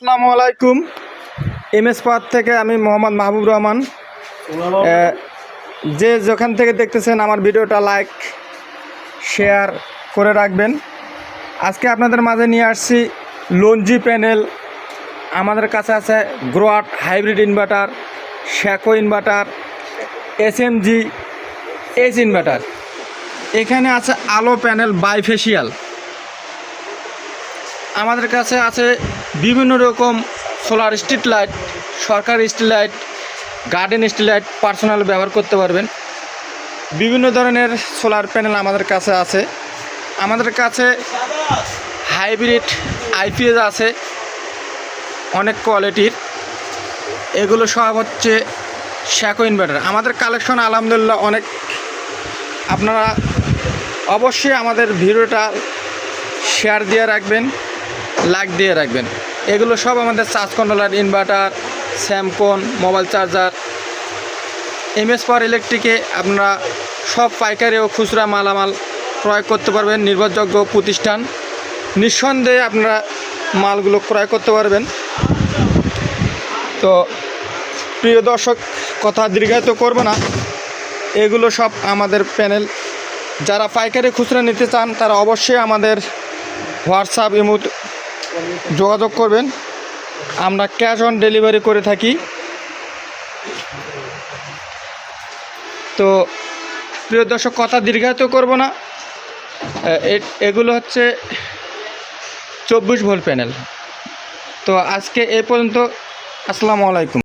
আসসালামু আলাইকুম M S park থেকে আমি মোহাম্মদ মাহবুব রহমান। যে যেখান থেকে দেখতেছেন আমার ভিডিওটা লাইক, শেয়ার করে রাখবেন। আজকে আপনাদের মাঝে নিয়ে আসছি লঞ্জি প্যানেল। আমাদের কাছে আছে গ্রোয়াট হাইব্রিড ইনভার্টার, শ্যাকো ইনভার্টার এসএমজি এস ইনভার্টার। এখানে আছে আলো প্যানেল বাইফেশিয়াল আমাদের কাছে আছে বিভিন্ন রকম সোলার স্ট্রিট লাইট সরকারি street light garden street light personal ব্যবহার করতে পারবেন। বিভিন্ন ধরনের সোলার প্যানেল আমাদের কাছে আছে। আমাদের কাছে হাইব্রিড আইপিএস আছে, অনেক কোয়ালিটির এগুলো সব হচ্ছে শ্যাকো ইনভার্টার আমাদের কালেকশন আলহামদুলিল্লাহ অনেক। আপনারা অবশ্যই আমাদের ভিডিওটা শেয়ার দিয়ে রাখবেন লাইক দিয়ে রাখবেন। এগুলো সব আমাদের charge controller inverter Samcon mobile charger MS power ইলেকট্রিকে আপনারা সব পাইকারি ও খুচরা মালামাল ক্রয় করতে পারবেন, নির্ভরযোগ্য প্রতিষ্ঠান। নিঃসন্দেহে আপনারা মালগুলো ক্রয় করতে পারবেন। তো প্রিয় দর্শক, কথা দীর্ঘায়িত করব না। এগুলো সব আমাদের প্যানেল যারা পাইকারি খুচরা নিতে চান, তারা অবশ্যই আমাদের হোয়াটসঅ্যাপ ইমো যোগাযোগ করবেন। আমরা ক্যাশ অন ডেলিভারি করে থাকি। তো, প্রিয় দর্শক, কথা দীর্ঘায়িত করব না। এগুলো হচ্ছে চব্বিশ ভোল্ট প্যানেল। তো, আজকে এ পর্যন্ত। আসসালামু আলাইকুম।